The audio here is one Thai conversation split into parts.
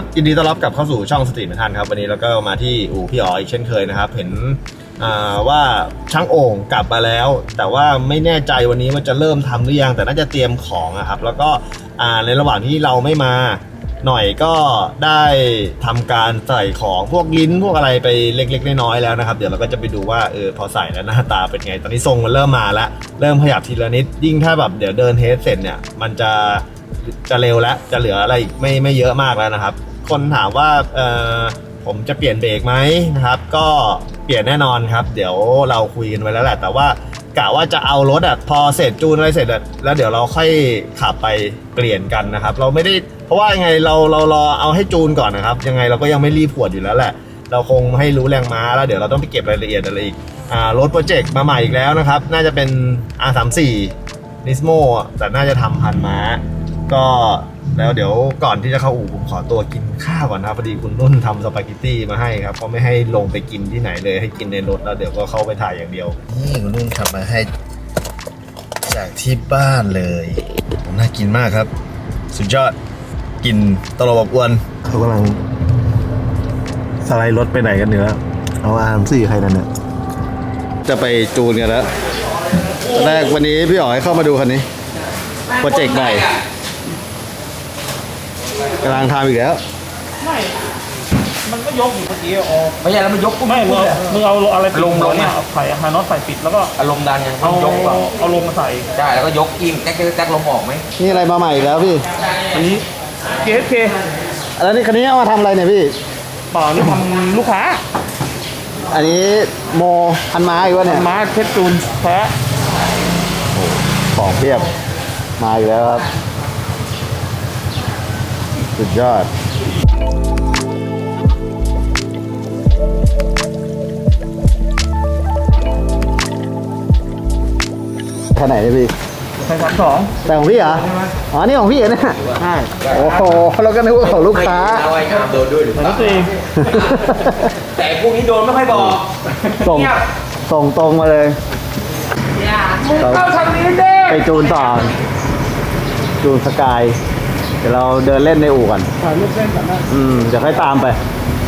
ครับยินดีต้อนรับกลับเข้าสู่ช่องสตรีทเมทันครับวันนี้เราก็มาที่อู่พี่อ๋ออีกเช่นเคยนะครับ เห็นว่าช่างโอ่งกลับมาแล้ว แต่ว่าไม่แน่ใจวันนี้ว่าจะเริ่มทำหรือยังแต่น่าจะเตรียมของอะครับ แล้วก็ในระหว่างที่เราไม่มาหน่อยก็ได้ทำการใส่ของพวกลิ้นพวกอะไรไปเล็ก ๆ น้อยๆแล้วนะครับ เดี๋ยวเราก็จะไปดูว่าเออพอใส่แล้วหน้าตาเป็นไง ตอนนี้ทรงมันเริ่มมาแล้ว เริ่มขยับทีละนิด ยิ่งถ้าแบบเดี๋ยวเดินเทสเสร็จเนี่ย มันจะจะเร็วแล้วจะเหลืออะไรไม่ไม่เยอะมากแล้วนะครับ คนถามว่าเออผมจะเปลี่ยนเบรกไหมนะครับ ก็เปลี่ยนแน่นอนครับ เดี๋ยวเราคุยกันไว้แล้วแหละ แต่ว่ากะว่าจะเอารถอะพอเสร็จจูนอะไรเสร็จแล้วเดี๋ยวเราค่อยขับไปเปลี่ยนกันนะครับ เราไม่ได้เพราะว่ายังไงเราเรารอเอาให้จูนก่อนนะครับ ยังไงเราก็ยังไม่รีบขวดอยู่แล้วแหละ เราคงให้รู้แรงม้าแล้วเดี๋ยวเราต้องไปเก็บรายละเอียดอะไรอีกอ่ารถโปรเจกต์มาใหม่อีกแล้วนะครับ น่าจะเป็น R34 นิสโมแต่น่าจะทำพันม้า ก็ แล้วเดี๋ยวก่อนที่จะเข้าอู่ผมขอตัวกินข้าวก่อนนะครับพอดีคุณนุ่นทำสปาเกตตี้มาให้ครับเพราะไม่ให้ลงไปกินที่ไหนเลยให้กินในรถแล้วเดี๋ยวก็เข้าไปถ่ายอย่างเดียว นี่คุณนุ่นทำมาให้ จากที่บ้านเลยน่ากินมากครับ สุดยอดกินตลบอบอวนเขากำลังสไลด์รถไปไหนกันเนื้อเอาอาร์มสี่ใครนั่นเนี่ยจะไปจูนกันแล้วตอนแรกวันนี้พี่อ๋อยเข้ามาดูคันนี้โปรเจกต์ใหม่ กำลังทำอีกแล้วไม่ มันก็ยกอยู่เมื่อกี้ออกไม่ใช่แล้วมันยกปุ๊บไม่มึงเอามึงเอาอะไรปิดลงลงเนี่ยมาเอาใส่ฮานอตใส่ปิดแล้วก็อารมณ์ดันไงมัเอานยกก่อนเอาลงมาใส่ใช่แล้วก็ยกกิ้งแจ๊กแจ๊กแจ๊กลมออกไหมนี่อะไรมาใหม่อีกแล้วพี่ อันนี้เกสเคแล้วนี่คันนี้เอามาทำอะไรเนี่ยพี่เปล่านี่ทำลูกค้าอันนี้โมพันไม้อีกวะเนี่ย มาเทสจูนแท้ของเพียบมาอีกแล้วครับ สุดยอดท่าไหนเนี่ยพี่ใส่สามสองแต่ของพี่เหรอ อ๋อ นี่ของพี่เหรอเนี่ยใช่โอ้โหเราก็นึกว่าของลูกค้าเอาไอ้งามโดนด้วยหรือใส่เปรล่าถตัวเองแต่พวกนี้โดนไม่ค่อยบอก ส่งเงียบส่งตรงมาเลยเข้าทางนี้เด้ไปจูนต่อจูนสกาย เดี๋ยวเราเดินเล่นในอู่กันถ่ายรูปเส้นกันนะอืมเดี๋ยวค่อยตามไป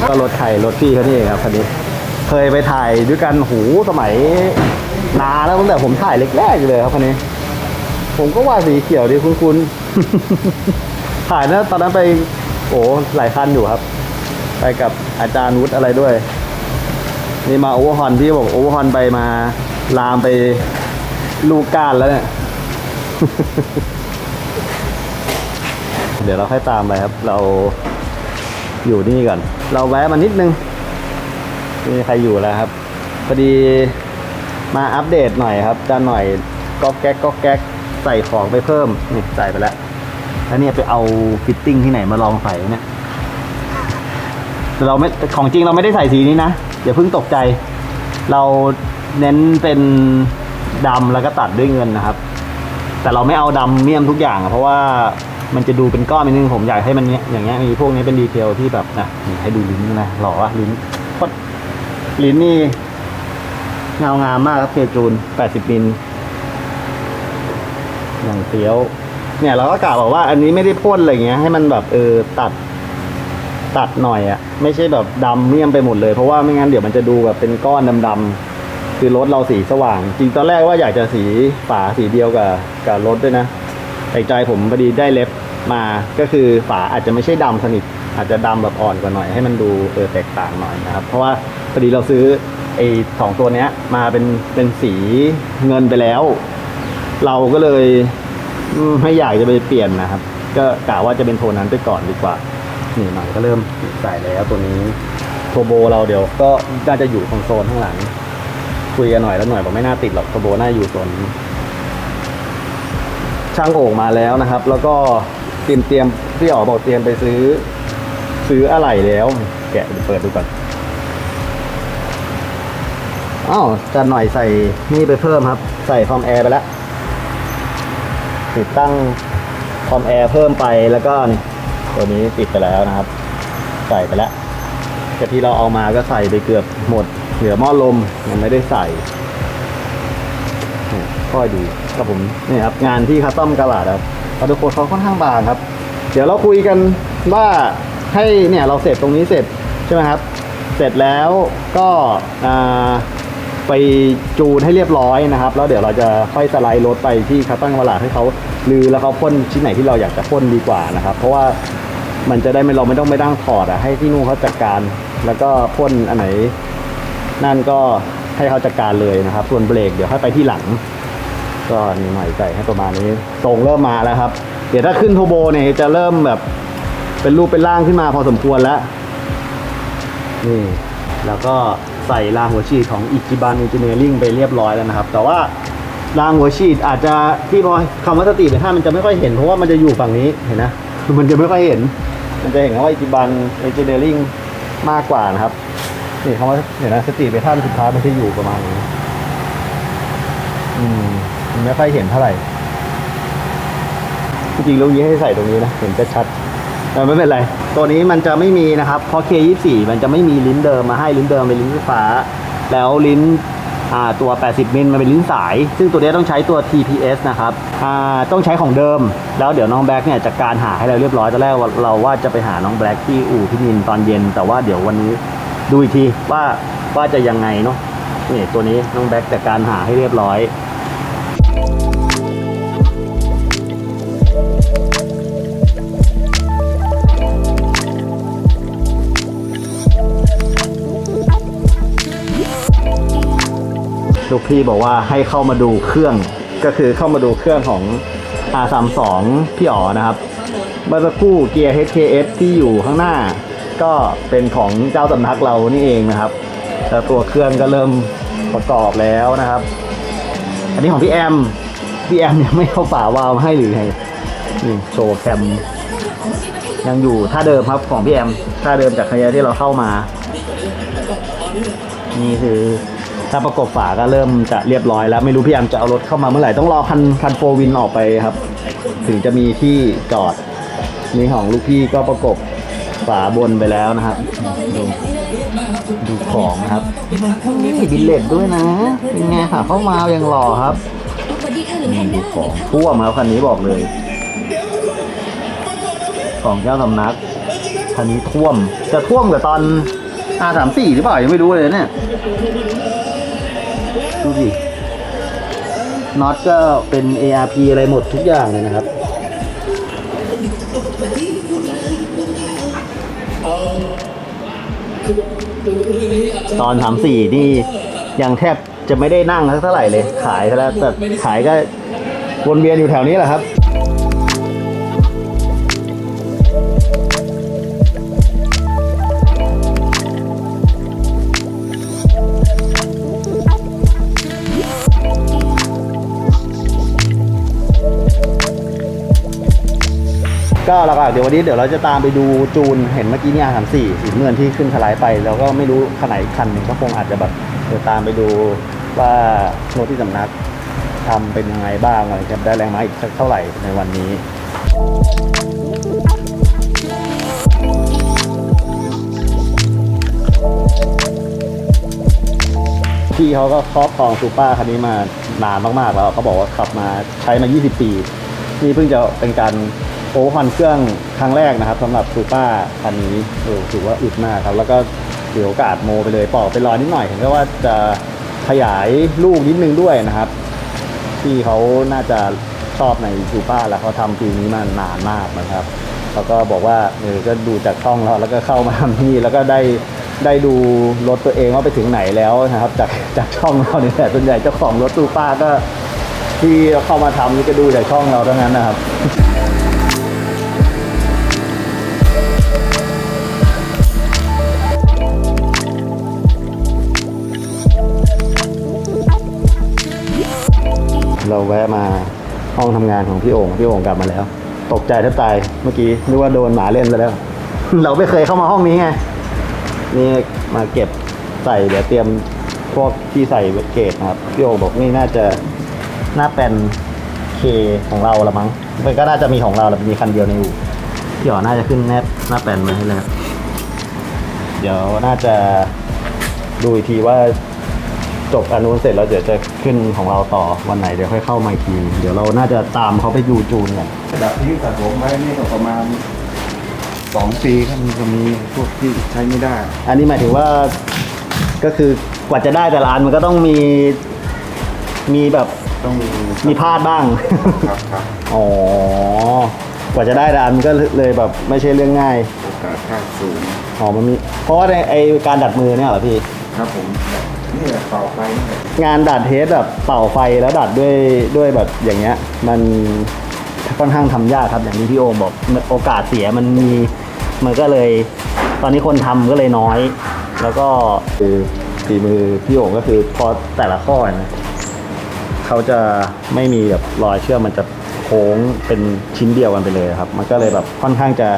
ก็รถไข่รถพี่เขานี่เองครับคันนี้ เคยไปถ่ายด้วยกันหูสมัยนานแล้วตั้งแต่ผมถ่ายแรกๆเลยครับคันนี้ ผมก็ว่าสีเขียวดีคุ้นๆถ่ายนะตอนนั้นไป โอ้หลายคันอยู่ครับ ไปกับอาจารย์วุฒิอะไรด้วยนี่มาโอเวอร์ฮอนพี่บอกโอเวอร์ฮอนไปมาลามไปลูกก้านแล้วเนี่ย เดี๋ยวเราค่อยตามไปครับ เราอยู่นี่ก่อน เราแวะมานิดนึงมีใครอยู่แล้วครับ พอดีมาอัปเดตหน่อยครับจะหน่อยก็แก๊กก็แก๊กใส่ของไปเพิ่มนี่ใส่ไปแล้วแล้วเนี่ยไปเอาฟิตติ้งที่ไหนมาลองใส่เนี่ยแต่เราไม่ของจริงเราไม่ได้ใส่สีนี้นะอย่าเพิ่งตกใจ เราเน้นเป็นดำแล้วก็ตัดด้วยเงินนะครับ แต่เราไม่เอาดำเมี่ยมทุกอย่าง เพราะว่า มันจะดูเป็นก้อนนิดนึงผมอยากให้มันเนี้ยอย่างเงี้ยมีพวกนี้เป็นดีเทลที่แบบนะให้ดูลิ้นนะหล่อวะลิ้นโคตรลิ้นนี่เงางามมากครับเคจูน 80มิลอย่างเฟี้ยว เนี่ยเราก็กะบอกว่า อันนี้ไม่ได้พ่นอะไรเงี้ยให้มันแบบเออตัด ตัดหน่อยอะไม่ใช่แบบดำเมี่ยมไปหมดเลยเพราะว่าไม่งั้นเดี๋ยวมันจะดูแบบเป็นก้อนดำๆคือรถเราสีสว่าง จริงตอนแรกว่าอยากจะสีฝาสีเดียวกับกับรถด้วยนะแต่ใจผมพอดีได้เล็บ มาก็คือฝาอาจจะไม่ใช่ดำสนิทอาจจะดำแบบอ่อนกว่าหน่อยให้มันดูเออแตกต่างหน่อยนะครับ เพราะว่าพอดีเราซื้อไอ้สองตัวเนี้ยมาเป็นเป็นสีเงินไปแล้ว เราก็เลยไม่อยากจะไปเปลี่ยนนะครับ ก็กะว่าจะเป็นโทนนั้นไปก่อนดีกว่านี่หน่อยก็เริ่มใส่แล้วตัวนี้โทโบเราเดี๋ยวก็น่าจะอยู่ตรงโซนข้างหลัง คุยกันหน่อยแล้วหน่อยบอกไม่น่าติดหรอกโทโบน่าอยู่โซนช่างโอ่งมาแล้วนะครับ แล้วก็ เตรียมเตรียมพี่อ๋อบอกเตรียมไปซื้อ ซื้ออะไรแล้ว แกะเปิดดูก่อนอ้าวจะหน่อยใส่นี่ไปเพิ่มครับ ใส่คอมแอร์ไปแล้วติดตั้งคอมแอร์เพิ่มไปแล้วก็นี่ตัวนี้ติดไปแล้วนะครับ ใส่ไปแล้วแต่ที่เราเอามาก็ใส่ไปเกือบหมด เหลือหม้อลมยังไม่ได้ใส่ค่อยดูครับผมนี่ครับงานที่คัสตอมกระลาดครับ พอทุกคนเขาค่อนข้างบางครับ เดี๋ยวเราคุยกันว่าให้เนี่ยเราเสร็จตรงนี้เสร็จใช่ไหมครับ เสร็จแล้วก็ไปจูนให้เรียบร้อยนะครับ แล้วเดี๋ยวเราจะค่อยสไลด์รถไปที่คัสตันวลาให้เขาลือแล้วเขาพ่นชิ้นไหนที่เราอยากจะพ่นดีกว่านะครับ เพราะว่ามันจะได้ไม่เราไม่ต้องไปนั่งถอดอะให้ที่นู่นเขาจัดการ แล้วก็พ่นอันไหน นั่นก็ให้เขาจัดการเลยนะครับ ส่วนเบรกเดี๋ยวค่อยไปที่หลัง ก็นี่ใหน่ใส่ให้ประมาณนี้ทรงเริ่มมาแล้วครับ เดี๋ยวถ้าขึ้นโทโบเนี่ยจะเริ่มแบบเป็นรูปเป็นร่างขึ้นมาพอสมควรแล้ว นี่ แล้วก็ใส่รางหัวฉีดของอิจิบันอิจิเนียริ่งไปเรียบร้อยแล้วนะครับ แต่ว่ารางหัวฉีดอาจจะที่พอคำว่าสติเป็นห้ามันจะไม่ค่อยเห็นเพราะว่ามันจะอยู่ฝั่งนี้เห็นนะคือมันจะไม่ค่อยเห็น มันจะเห็นว่าอิจิบันอิจิเนียริ่งมากกว่านะครับนี่คำว่าเห็นนะสติเป็นท่านสุดท้ายมันจะอยู่ประมาณนี้อืม ไม่ค่อยเห็นเท่าไหร่จริงๆลูกนี้ให้ใส่ตรงนี้นะเห็นจะชัดแต่ไม่เป็นไร ตัวนี้มันจะไม่มีนะครับ เพราะ K24 มันจะไม่มีลิ้นเดิมมาให้ลิ้นเดิมเป็นลิ้นไฟฟ้า แล้วลิ้นตัว 80 มิลมันเป็นลิ้นสาย ซึ่งตัวนี้ต้องใช้ตัว TPS นะครับต้องใช้ของเดิม แล้วเดี๋ยวน้องแบล็กเนี่ยจัดการหาให้เราเรียบร้อยตอนแรกเราว่าจะไปหาน้องแบล็กที่อู่พี่นินตอนเย็น แต่ว่าเดี๋ยววันนี้ดูอีกทีว่าว่าจะยังไงเนาะนี่ตัวนี้น้องแบล็กจัดการหาให้เรียบร้อย ลูกพี่บอกว่าให้เข้ามาดูเครื่อง ก็คือเข้ามาดูเครื่องของ R32 พี่อ๋อนะครับ เมื่อสักครู่เกียร์ HKS ที่อยู่ข้างหน้า ก็เป็นของเจ้าสำนักเรานี่เองนะครับแล้วตัวเครื่องก็เริ่มประกอบแล้วนะครับ อันนี้ของพี่แอม พี่แอมยังไม่เอาฝาวาล์วมาให้หรือไงนี่โชว์แคมยังอยู่ท่าเดิมครับของพี่แอมท่าเดิมจากขยะที่เราเข้ามา นี่คือ ถ้าประกบฝาก็เริ่มจะเรียบร้อยแล้วไม่รู้พี่แอมจะเอารถเข้ามาเมื่อไหร่ต้องรอคันคันโฟวินออกไปครับ ถึงจะมีที่จอดนี่ของลูกพี่ก็ประกบฝาบนไปแล้วนะครับ ดูดูของนะครับนี่บิลเลตด้วยนะเป็นไงค่ะเข้ามาอยังหล่อครับดูของท่วมครับคันนี้บอกเลย ของเจ้าสำนักคันนี้ท่วม จะท่วมกับตอน R34 หรือเปล่ายังไม่รู้เลยเนี่ย ดูสิน็อตก็เป็น ARP อะไรหมดทุกอย่างเลยนะครับ ตอนสามสี่นี่ยังแทบจะไม่ได้นั่งสักเท่าไหร่เลย ขายแล้วแต่ขายก็วนเวียนอยู่แถวนี้แหละครับ ก็แล้วก็เดี๋ยววันนี้เดี๋ยวเราจะตามไปดูจูนเห็นเมื่อกี้เนี่ยสามสี่สีเงินที่ขึ้นทลายไป แล้วก็ไม่รู้คันไหนคันหนึ่งก็คงอาจจะแบบเดี๋ยวตามไปดูว่าโน้ตที่สำนักทำเป็นยังไงบ้างอะไรจะได้แรงม้าอีกสักเท่าไหร่ในวันนี้พี่เขาก็ครอบครองซูเปอร์คันนี้มานานมากๆแล้วเขาบอกว่าขับมาใช้มา 20 ปี นี่เพิ่งจะเป็นการ โอเวอร์ฮอนเครื่องครั้งแรกนะครับสำหรับซูเปอร์คันนี้เออถือว่าอึดมากครับ แล้วก็เดี๋ยวโอกาสโมไปเลยปอกเป็นรอนิดหน่อยเห็นก็ว่าจะขยายลูกนิดนึงด้วยนะครับ ที่เขาน่าจะชอบในซูเปอร์แล้วเขาทำปีนี้มานานมากนะครับแล้วก็บอกว่าเออก็ดูจากช่องแล้วแล้วก็เข้ามาทำที่นี่แล้วก็ได้ได้ดูรถตัวเองว่าไปถึงไหนแล้วนะครับ จากจากช่องเราเนี่ยแหละส่วนใหญ่เจ้าของรถซูเปอร์ก็ที่เข้ามาทำนี่ก็ดูจากช่องเราทั้งนั้นนะครับ แวะมาห้องทำงานของพี่โอ่งพี่โอ่งกลับมาแล้ว ตกใจแทบตายเมื่อกี้นึกว่าโดนหมาเล่นไปแล้ว เราไม่เคยเข้ามาห้องนี้ไงนี่มาเก็บใส่เดี๋ยวเตรียมพวกที่ใส่เกตนะครับพี่โอ่งบอกนี่น่าจะน่าเป็นเคของเราละมั้งมันก็น่าจะมีของเราแหละมีคันเดียวในอู่พี่อ๋อน่าจะขึ้นแนบหน้าแปนมาให้แล้วเดี๋ยวน่าจะดูอีกทีว่าจบอันนู้นเสร็จแล้วเดี๋ยวจะ ขึ้นของเราต่อวันไหนเดี๋ยวค่อยเข้ามาอีกที เดี๋ยวเราน่าจะตามเขาไปดูจูนกันดับที่สะสมไว้นี่ก็ประมาณสองปีก็มันจะมีพวกที่ใช้ไม่ได้ อันนี้หมายถึงว่าก็คือกว่าจะได้แต่ละอันมันก็ต้องมีมีแบบต้องมีมีพลาดบ้างครับครับอ๋อกว่าจะได้แต่ละอันมันก็เลยแบบไม่ใช่เรื่องง่ายโอกาสพลาดสูงอ๋อมันมีเพราะว่าในไอการดัดมือเนี่ยเหรอพี่ครับผมนี่แหละต่อไปนี่แหละ งานดัดเทสแบบเป่าไฟแล้วดัดด้วยด้วยแบบอย่างเงี้ย มันค่อนข้างทำยากครับอย่างที่พี่โอมบอกโอกาสเสียมันมีมันก็เลย ตอนนี้คนทำก็เลยน้อย แล้วก็คือฝีมือพี่โอมก็คือพอแต่ละข้อนะเขาจะไม่มีแบบรอยเชื่อมมันจะโค้งเป็นชิ้นเดียวกันไปเลยครับ มันก็เลยแบบค่อนข้างจะ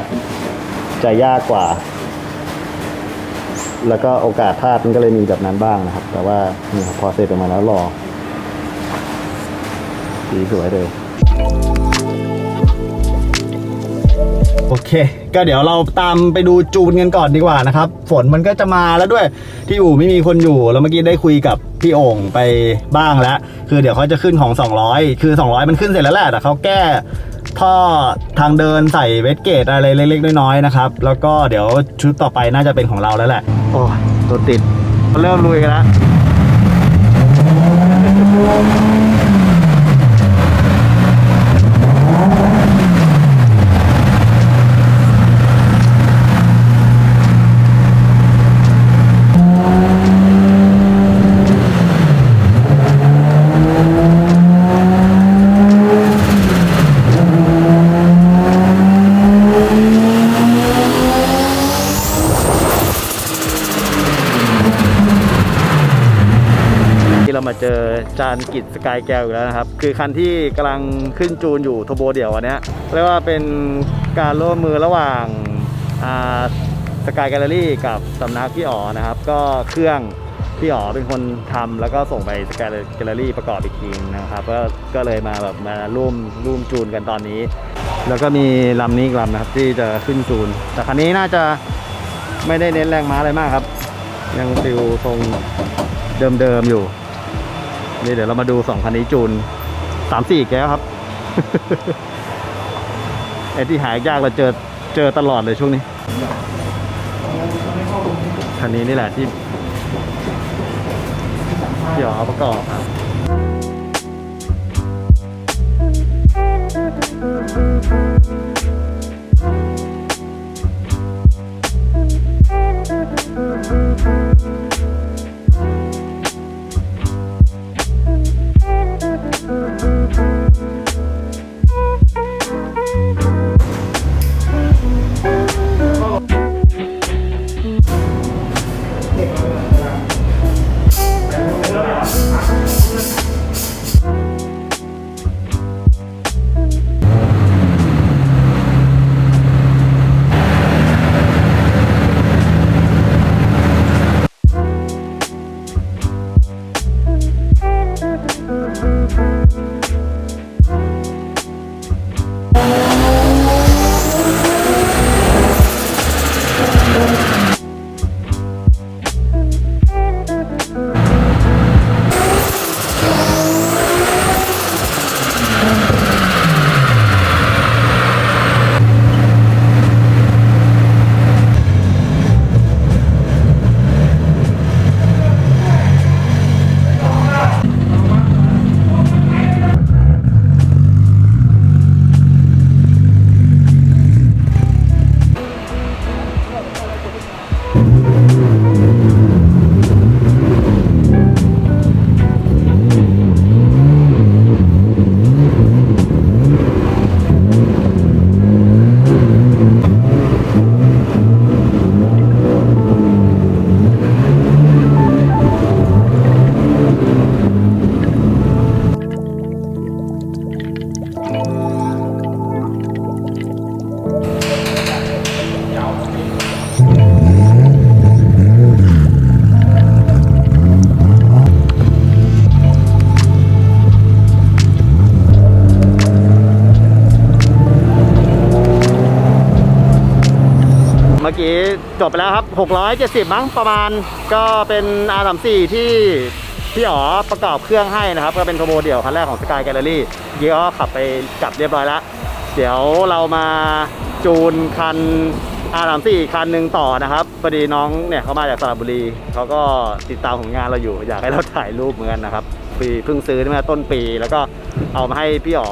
จะยากกว่า แล้วก็โอกาสพลาดมันก็เลยมีแบบนั้นบ้างนะครับ แต่ว่านี่ครับพอเสร็จออกมาแล้วรอสีสวยเลยโอเค ก็เดี๋ยวเราตามไปดูจูนกันก่อนดีกว่านะครับ ฝนมันก็จะมาแล้วด้วย ที่อู่ไม่มีคนอยู่ แล้วเมื่อกี้ได้คุยกับพี่โอ่งไปบ้างแล้ว คือเดี๋ยวเขาจะขึ้นของ 200 คือ 200 มันขึ้นเสร็จแล้วแหละแต่เขาแก้ ท่อทางเดินใส่เวสเกตอะไรเล็กๆน้อยๆนะครับ แล้วก็เดี๋ยวชุดต่อไปน่าจะเป็นของเราแล้วแหละ โอ้ตัวติดเริ่มลุยกันแล้ว ที่เรามาเจอจาน กิจสกายแกวอีกแล้วนะครับ คือคันที่กำลังขึ้นจูนอยู่ทโบเดี่ยวอันนี้เรียกว่าเป็นการร่วมมือระหว่างสกายแกลเลอรี่กับสำนักพี่อ๋อนะครับ ก็เครื่องพี่อ๋อเป็นคนทำแล้วก็ส่งไปสกายแกลเลอรี่ประกอบอีกทีนะครับ ก็ก็เลยมาแบบมาร่วมร่วมจูนกันตอนนี้ แล้วก็มีลำนี้อีกลำนะครับที่จะขึ้นจูน แต่คันนี้น่าจะไม่ได้เน้นแรงม้าอะไรมากครับ ยังฟิลทรงเดิมๆอยู่ นี่เดี๋ยวเรามาดูสองคันนี้จูนสามสี่แก้วครับไอ้ที่หายยากเราเจอเจอตลอดเลยช่วงนี้คันนี้นี่แหละที่ที่อ๋อประกอบครับ จบไปแล้วครับ 670 มั้งประมาณก็เป็น R34 ที่พี่อ๋อประกอบเครื่องให้นะครับ ก็เป็นโทโบเดี่ยวคันแรกของ Sky Gallery เยี่ก็ขับไปกลับเรียบร้อยแล้ว เดี๋ยวเรามาจูนคันอาสามสี่คันหนึ่งต่อนะครับพอดีน้องเนี่ยเขามาจากสระบุรีเขาก็ติดตามผลงานเราอยู่ อยากให้เราถ่ายรูปเหมือนกันนะครับปีเพิ่งซื้อมาต้นปีแล้วก็ เอามาให้พี่อ๋อ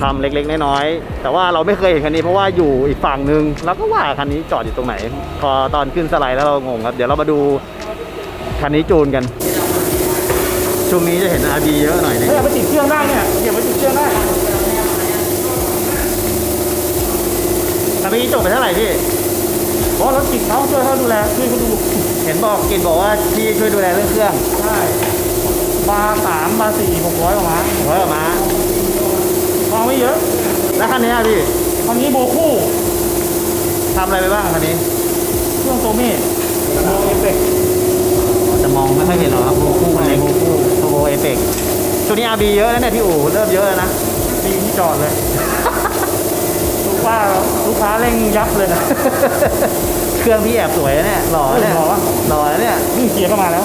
ทำเล็กๆน้อยๆแต่ว่าเราไม่เคยเห็นคันนี้เพราะว่าอยู่อีกฝั่งหนึ่งแล้วก็ว่าคันนี้จอดอยู่ตรงไหน พอตอนขึ้นสไลด์แล้วเรางงครับ เดี๋ยวเรามาดูคันนี้จูนกัน ช่วงนี้จะเห็นอาบีเยอะหน่อยนึงถ้าอยากไปติดเครื่องได้เนี่ยเก็บไว้ติดเครื่องได้อาบีจบไปเท่าไหร่พี่ เพราะรถติดเขาช่วยเขาดูแลช่วยเขาดู เห็นบอกกินบอกว่าพี่ช่วยดูแลเรื่องเครื่อง ใช่ บาร์สามบาร์สี่หกร้อยออกมาร้อยออกมาทองไม่เยอะแล้วคันนี้อะพี่คันนี้โบคู่ทำอะไรไปบ้างคันนี้ เครื่องโตเม่โบเอฟเฟกต์จะมองไม่ค่อยเห็นหรอกครับโบคู่มันเล็กโทโบเอเปกช่วงนี้อาบีเยอะแล้วเนี่ยพี่อู๋เริ่มเยอะแล้วนะดีที่จอดเลยลูกค้าลูกค้าเร่งยับเลยนะเครื่องพี่แอบสวยนะเนี่ยหล่อนะเนี่ยหล่อวะหล่อนะเนี่ยนี่เกียร์ก็มาแล้ว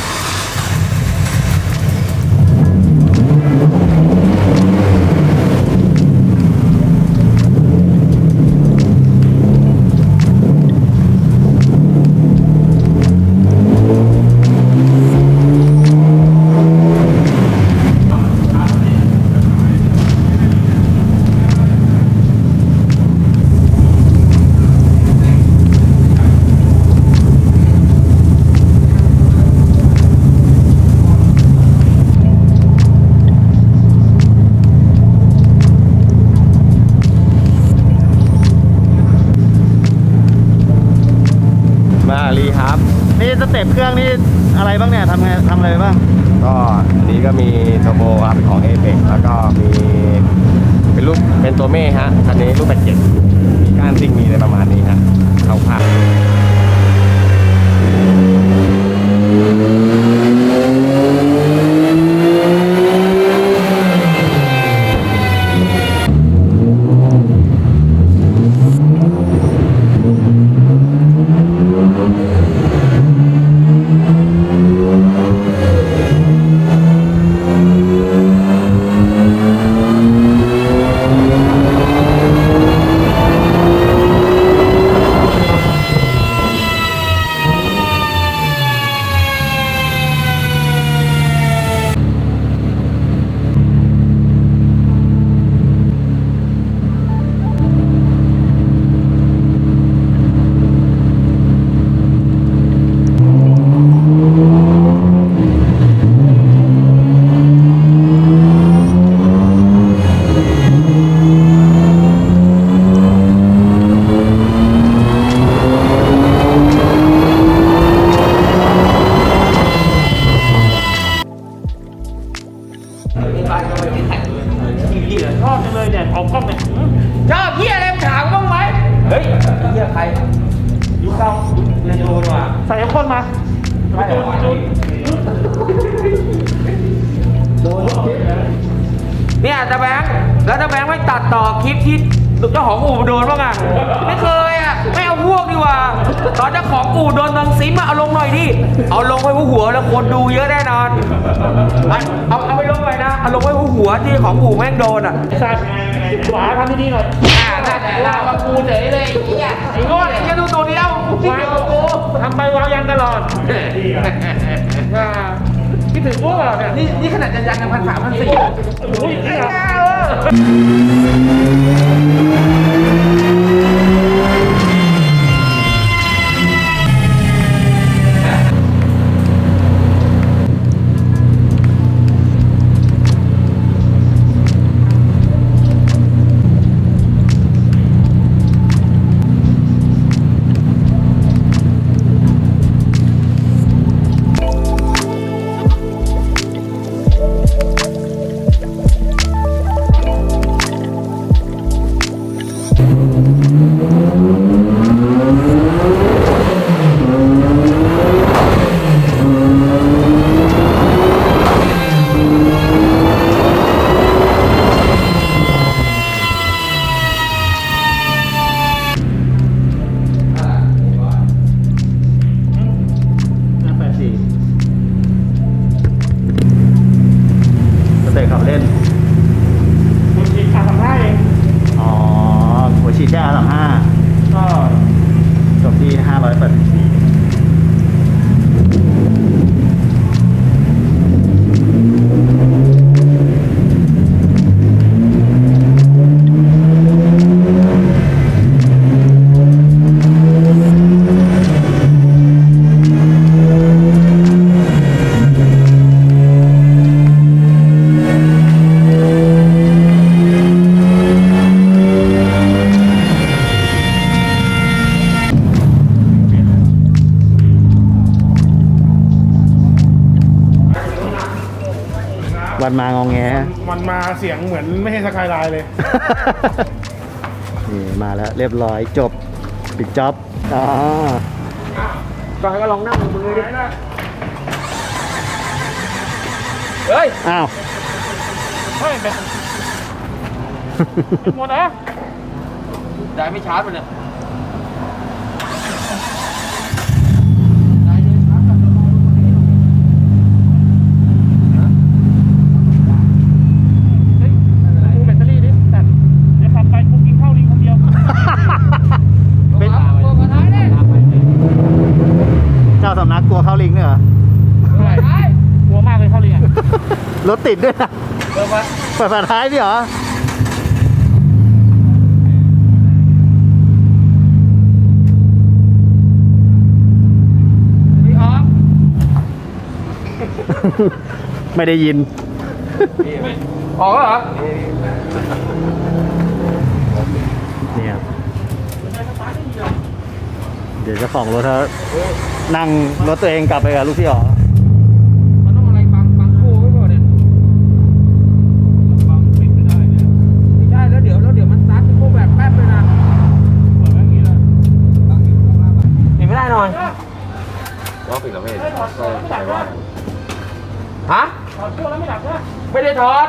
เต็ปเครื่องนี่ อู่โดนทางซิมอะเอาลงหน่อยดิ เอาลงไว้หัวหัวแล้วคนดูเยอะแน่นอน เอาเอาเอาไปลงไปนะ เอาลงไว้หัวหัวที่ของอู่แม่งโดนอะไอ้สัตว์หวาทำที่นี่หน่อยอ่าน่าจะลามากูเฉยเลยไอ้เหี้ยไอ้โง่ไอ้เหี้ยดูตัวเดียวที่วาเดีงยวกับกูทำไปวางยันตลอดอ่าคิดถึงพวกเหรอเนี่ยนี่นี่ขนาดจะยันกันพันสามพันสี่โอ้ยเนี่ย น์เลยนี่มาแล้วเรียบร้อยจบปิดจ็อบอ๋อก็ให้ก็ลองนั่งมือดิเฮ้ย อ้าวเฮ้ยแบบหมดนะได้ไม่ชาร์จมันเนี่ย กูแบตเตอรี่ดิแต่เดี๋ยวขับไปกูกินข้าวลิงคนเดียว เป็น ตัวกระท้ายเนี่ย เจ้าสำนักกลัวเข้าลิงเนี่ยเหรอ กลัวมากเลยข้าวลิงอะ รถติดด้วยนะเปิดมาเปิดฝาท้ายพี่เหรอพี่ออฟไม่ได้ยิน ออกแล้วเหรอเนี่ยเดี๋ยวเจ้าของรถเขานั่งรถตัวเองกลับไปกับลูกพี่อ๋อ มันต้องอะไรบังบังคู่ไว้เปล่าเนี่ยบังปิดไม่ได้เนี่ยไม่ใช่แล้วเดี๋ยวแล้วเดี๋ยวมันซัดพวกแบบแป๊บเลยนะเปิดแบบนี้เลยบังปิดไม่ได้หน่อย ว่าปิดแล้วไม่ก็ใช่ว่า ฮะ ถอดตัวแล้วไม่หลับนะ ไม่ได้ถอด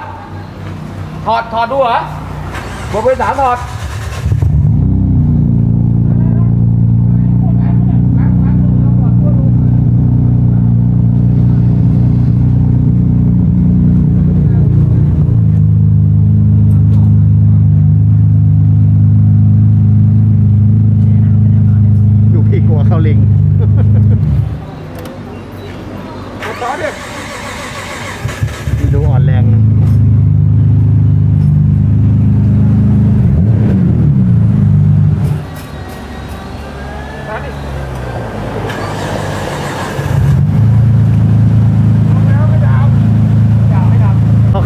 ถอดถอดดูเหรอบอกไปสามถอด อยู่พี่กลัวเข้าลิง ถอดดิ ดูอ่อนแรง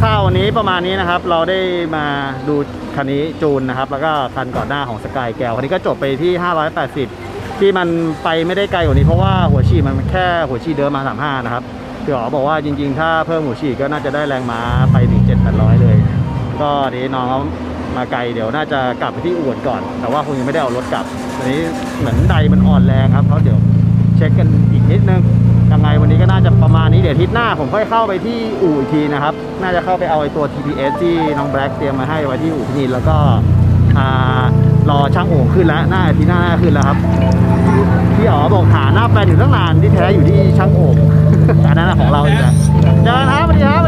คร่าวๆวันนี้ ประมาณนี้นะครับ เราได้มาดูคันนี้จูนนะครับ แล้วก็คันก่อนหน้าของสกายแก้วคันนี้ก็จบไปที่ 580 ที่มันไปไม่ได้ไกลกว่านี้เพราะว่าหัวฉีดมันแค่หัวฉีดเดิมมา 35 นะครับพี่อ๋อบอกว่าจริงๆ ถ้าเพิ่มหัวฉีดก็น่าจะได้แรงม้าไปถึง7-800 เลย ก็ทีนี้น้องมาไกลเดี๋ยวน่าจะกลับไปที่อวดก่อน แต่ว่าคงยังไม่ได้เอารถกลับทีนี้เหมือนใดมันอ่อนแรงครับเขาเดี๋ยวเช็คกันอีกนิดนึง ยังไงวันนี้ก็น่าจะประมาณนี้เดี๋ยวทิศหน้าผมค่อยเข้าไปที่อู่อีกทีนะครับ น่าจะเข้าไปเอาไอ้ตัว TPS ที่น้องแบล็กเตรียมมาให้ไว้ที่อู่พินินแล้วก็รอช่างโอ่งขึ้นแล้วหน้าที่หน้าขึ้นแล้วครับพี่อ๋อบอกหาหน้าแฟนอยู่ตั้งนานที่แท้อยู่ที่ช่างโอ่งอันนั้นของเราจ้วเจอนครับสวัสดีครับ